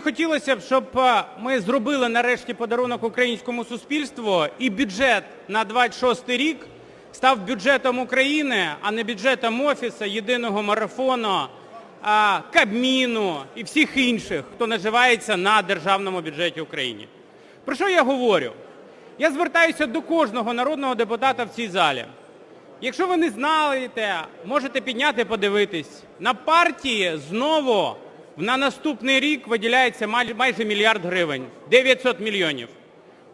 Хотілося б, щоб е, ми зробили нарешті подарунок українському суспільству і бюджет на 26 рік став бюджетом України, а не бюджетом Офісу, єдиного марафону, Кабміну і всіх інших, хто наживається на державному бюджеті України. Про що я говорю? Я звертаюся до кожного народного депутата в цій залі. Якщо ви не знаєте, можете підняти подивитись. На партії знову на наступний рік виділяється майже мільярд гривень, 900 мільйонів.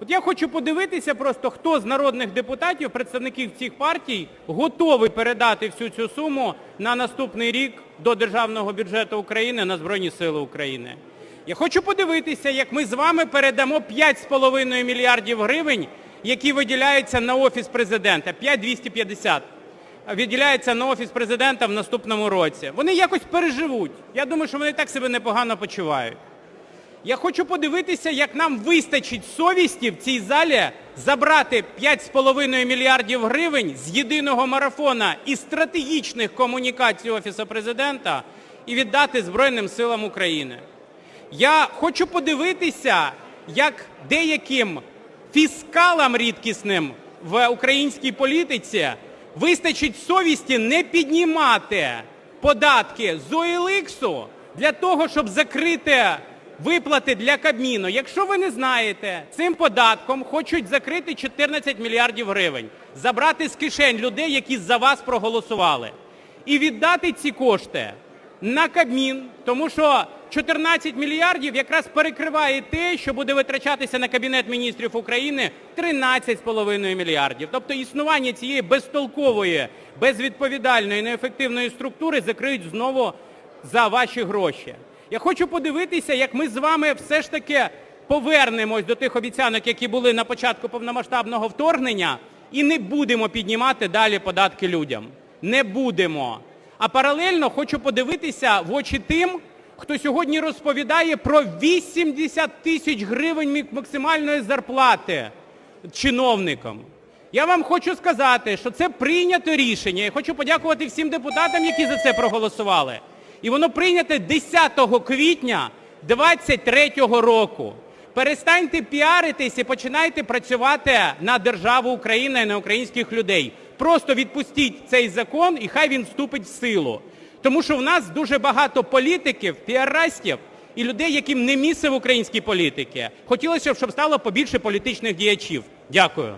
От я хочу подивитися просто, хто з народних депутатів, представників цих партій, готовий передати всю цю суму на наступний рік до державного бюджету України на Збройні Сили України. Я хочу подивитися, як ми з вами передамо 5,5 мільярдів гривень, які виділяються на Офіс Президента, 5,250 виділяється на Офіс Президента в наступному році. Вони якось переживуть. Я думаю, що вони так себе непогано почувають. Я хочу подивитися, як нам вистачить совісті в цій залі забрати 5,5 мільярдів гривень з єдиного марафона і стратегічних комунікацій Офісу Президента і віддати Збройним силам України. Я хочу подивитися, як деяким фіскалам рідкісним в українській політиці вистачить совісті не піднімати податки з OLX для того, щоб закрити виплати для Кабміну. Якщо ви не знаєте, цим податком хочуть закрити 14 мільярдів гривень, забрати з кишень людей, які за вас проголосували, і віддати ці кошти на Кабмін, тому що 14 мільярдів якраз перекриває те, що буде витрачатися на Кабінет міністрів України 13,5 мільярдів. Тобто існування цієї безтолкової, безвідповідальної, неефективної структури закриють знову за ваші гроші. Я хочу подивитися, як ми з вами все ж таки повернемось до тих обіцянок, які були на початку повномасштабного вторгнення, і не будемо піднімати далі податки людям. Не будемо. А паралельно хочу подивитися в очі тим, хто сьогодні розповідає про 80 тисяч гривень максимальної зарплати чиновникам. Я вам хочу сказати, що це прийнято рішення. Я хочу подякувати всім депутатам, які за це проголосували. І воно прийняте 10 квітня 2023 року. Перестаньте піаритись і починайте працювати на державу Україна і на українських людей. Просто відпустіть цей закон і хай він вступить в силу. Тому що в нас дуже багато політиків, піарастів і людей, яким не місце в українській політиці. Хотілося б, щоб стало побільше політичних діячів. Дякую.